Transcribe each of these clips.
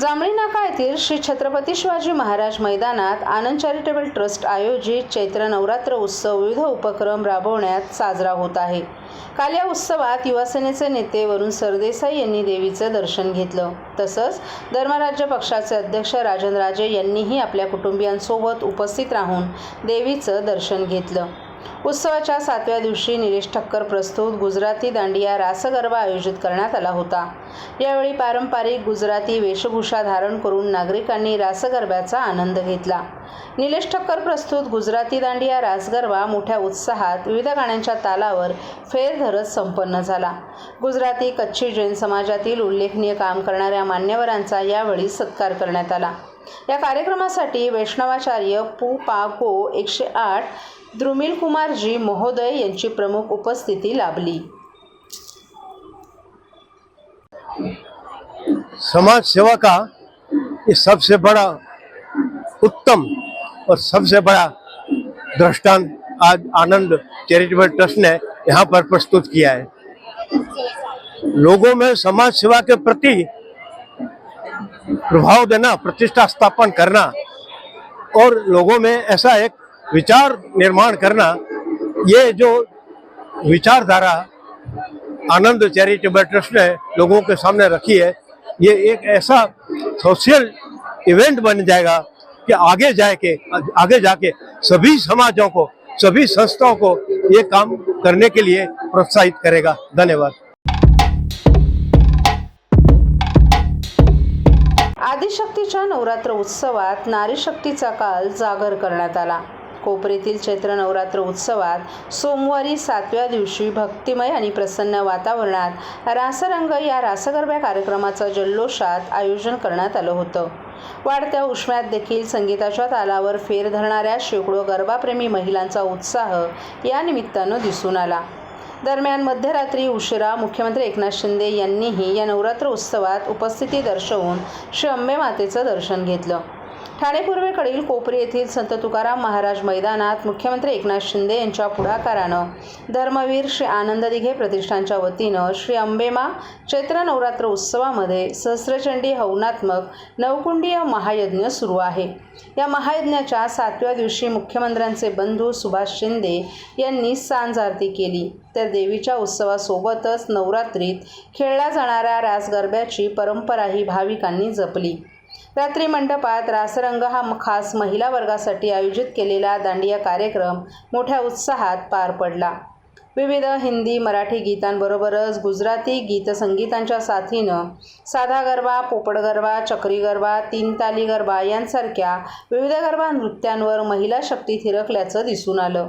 जांभळी नाका येथील श्री छत्रपती शिवाजी महाराज मैदानात आनंद चॅरिटेबल ट्रस्ट आयोजित चैत्र नवरात्र उत्सव विविध उपक्रम राबवण्यात साजरा होत आहे. काल या उत्सवात युवासेनेचे नेते वरुण सरदेसाई यांनी देवीचं दर्शन घेतलं. तसंच धर्मराज्य पक्षाचे अध्यक्ष राजन राजे यांनीही आपल्या कुटुंबियांसोबत उपस्थित राहून देवीचं दर्शन घेतलं. उत्सवाच्या सातव्या दिवशी निलेश ठक्कर प्रस्तुत गुजराती दांडिया रासगरबा आयोजित करण्यात आला होता. यावेळी पारंपरिक गुजराती वेशभूषा धारण करून नागरिकांनी रासगरब्याचा आनंद घेतला. निलेश ठक्कर प्रस्तुत गुजराती दांडिया रासगरबा मोठ्या उत्साहात विविध गाण्यांच्या तालावर फेर धरत संपन्न झाला. गुजराती कच्छी जैन समाजातील उल्लेखनीय काम करणाऱ्या मान्यवरांचा यावेळी सत्कार करण्यात आला. या कार्यक्रमासाठी वैष्णवाचार्य पू पा को एकशे आठ द्रुमिल कुमारजी महोदय यांची प्रमुख उपस्थिती लाभली. समाज सेवा का ये सबसे बड़ा उत्तम और सबसे बड़ा दृष्टांत आज आनंद चैरिटेबल ट्रस्ट ने यहाँ पर प्रस्तुत किया है। लोगों में समाज सेवा के प्रति प्रभाव देना, प्रतिष्ठा स्थापन करना और लोगों में ऐसा एक विचार निर्माण करना, ये जो विचारधारा आनंद चैरिटेबल ट्रस्ट ने लोगों के सामने रखी है, ये एक ऐसा सोशल इवेंट बन जाएगा कि आगे जाके आगे जाके सभी समाजों को, सभी संस्थाओं को ये काम करने के लिए प्रोत्साहित करेगा। धन्यवाद। आदिशक्तीच्या नवरात्र उत्सवात नारी शक्तीचा काल जागर करण्यात आला. कोपरीतील चैत्र नवरात्र उत्सवात सोमवारी सातव्या दिवशी भक्तिमय आणि प्रसन्न वातावरणात रासरंग या रासगरब्या कार्यक्रमाचं जल्लोषात आयोजन करण्यात आलं होतं. वाढत्या उष्म्यात देखील संगीताच्या तालावर फेर धरणाऱ्या शेकडो गरबाप्रेमी महिलांचा उत्साह या निमित्तानं दिसून आला. दरम्यान मध्यरात्री उशिरा मुख्यमंत्री एकनाथ शिंदे यांनीही या नवरात्र उत्सवात उपस्थिती दर्शवून श्री अंबे मातेचं दर्शन घेतलं. ठाणे पूर्वेकडील कोपरी येथील संत तुकाराम महाराज मैदानात मुख्यमंत्री एकनाथ शिंदे यांच्या पुढाकारानं धर्मवीर श्री आनंद दिघे प्रतिष्ठानच्या वतीनं श्री अंबेमा चैत्र नवरात्र उत्सवामध्ये सहस्रचंडी हवनात्मक नवकुंडीय महायज्ञ सुरू आहे. या महायज्ञाच्या सातव्या दिवशी मुख्यमंत्र्यांचे बंधू सुभाष शिंदे यांनी सांज आरती केली. तर देवीच्या उत्सवासोबतच नवरात्रीत खेळल्या जाणाऱ्या रासगरब्याची परंपराही भाविकांनी जपली. रात्री मंडपात रासरंग हा खास महिला वर्गासाठी आयोजित केलेला दांडिया कार्यक्रम मोठ्या उत्साहात पार पडला. विविध हिंदी मराठी गीतांबरोबरच गुजराती गीतसंगीतांच्या साथीनं साधा गरबा पोपड गरबा चक्री गरबा तीन ताली गरबा यांसारख्या विविध गरबा नृत्यांवर महिला शक्ती थिरकल्याचं दिसून आलं.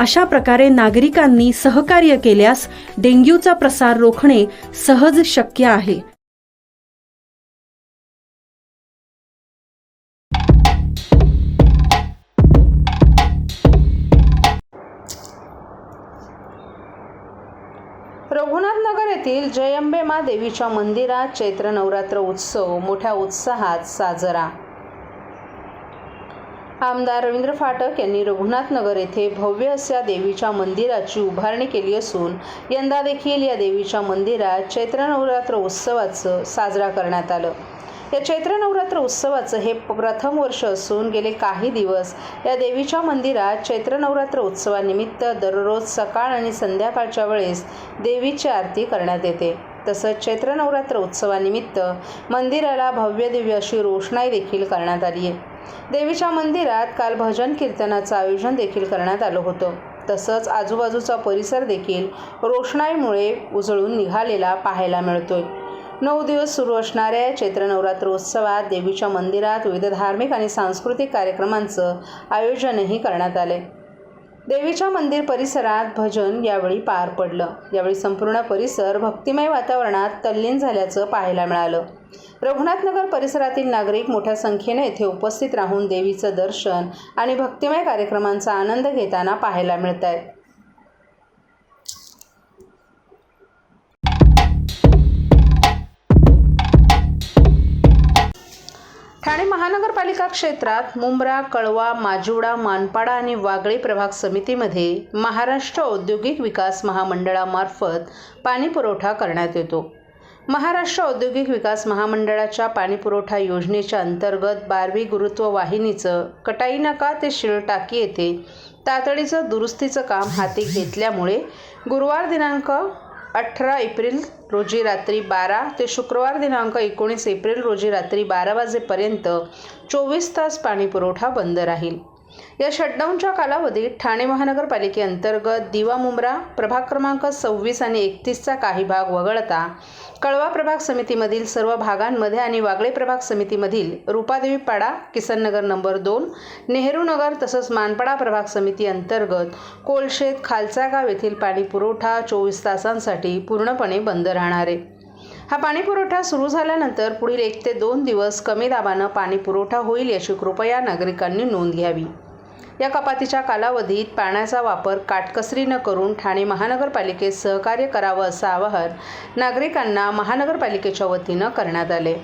अशा प्रकारे नागरिकांनी सहकार्य केल्यास डेंग्यूचा प्रसार रोखणे सहज शक्य आहे. रघुनाथनगर येथील जयंबे मा देवीच्या मंदिरात चैत्र नवरात्र उत्सव मोठ्या उत्साहात साजरा. आमदार रवींद्र फाटक यांनी रघुनाथनगर येथे भव्य अशा देवीच्या मंदिराची उभारणी केली असून यंदा देखील या देवीच्या मंदिरात चैत्र नवरात्र उत्सवाचं साजरा करण्यात आलं. या चैत्र नवरात्र उत्सवाचं हे प्रथम वर्ष असून गेले काही दिवस या देवीच्या मंदिरात चैत्र नवरात्र उत्सवानिमित्त दररोज सकाळ आणि संध्याकाळच्या वेळेस देवीची आरती करण्यात येते. तसंच चैत्र नवरात्र उत्सवानिमित्त मंदिराला भव्य दिव्य अशी रोषणाई देखील करण्यात आली आहे देवीच्या मंदिरात काल भजन कीर्तनाचं आयोजन देखील करण्यात आलं होतं. तसंच आजूबाजूचा परिसर देखील रोषणाईमुळे उजळून निघालेला पाहायला मिळतोय. नऊ दिवस सुरू असणाऱ्या चैत्र नवरात्र उत्सवात देवीच्या मंदिरात विविध धार्मिक आणि सांस्कृतिक कार्यक्रमांचं आयोजनही करण्यात आले देवीच्या मंदिर परिसरात भजन यावेळी पार पडलं. यावेळी संपूर्ण परिसर भक्तिमय वातावरणात तल्लीन झाल्याचं पाहायला मिळालं. रघुनाथनगर परिसरातील नागरिक मोठ्या संख्येने येथे उपस्थित राहून देवीचं दर्शन आणि भक्तिमय कार्यक्रमांचा आनंद घेताना पाहायला मिळत आहेत ठाणे महानगरपालिका क्षेत्रात मुंब्रा कळवा माजिवडा मानपाडा आणि वागळी प्रभाग समितीमध्ये महाराष्ट्र औद्योगिक विकास महामंडळामार्फत पाणीपुरवठा करण्यात येतो. महाराष्ट्र औद्योगिक विकास महामंडळाच्या पाणीपुरवठा योजनेच्या अंतर्गत बारवी गुरुत्व वाहिनीचं कटाई नाका ते शिळटाकी येथे तातडीचं दुरुस्तीचं काम हाती घेतल्यामुळे गुरुवार दिनांक अठरा एप्रिल रोजी रात्री बारा ते शुक्रवार दिनांक एकोणीस एप्रिल रोजी रात्री बारा वाजेपर्यंत चोवीस तास पाणीपुरवठा बंद राहील. या शटडाऊनच्या कालावधीत ठाणे महानगरपालिकेअंतर्गत दिवा मुंब्रा प्रभाग क्रमांक सव्वीस आणि एकतीसचा काही भाग वगळता कळवा प्रभाग समितीमधील सर्व भागांमध्ये आणि वागळे प्रभाग समितीमधील रूपादेवी पाडा किसननगर नंबर दोन नेहरू नगर तसंच मानपाडा प्रभाग समिती अंतर्गत कोलशेत खालचा गाव येथील पाणी पुरवठा चोवीस तासांसाठी पूर्णपणे बंद राहणार आहे. हा पाणीपुरवठा सुरू झाल्यानंतर पुढील एक ते दोन दिवस कमी दाबानं पाणीपुरवठा होईल याची कृपया नागरिकांनी नोंद घ्यावी. या कपातीच्या कालावधीत पाण्याचा वापर काटकसरी न करून ठाणे महानगरपालिकेत सहकार्य करावं असं आवाहन नागरिकांना महानगरपालिकेच्या वतीनं करण्यात आले.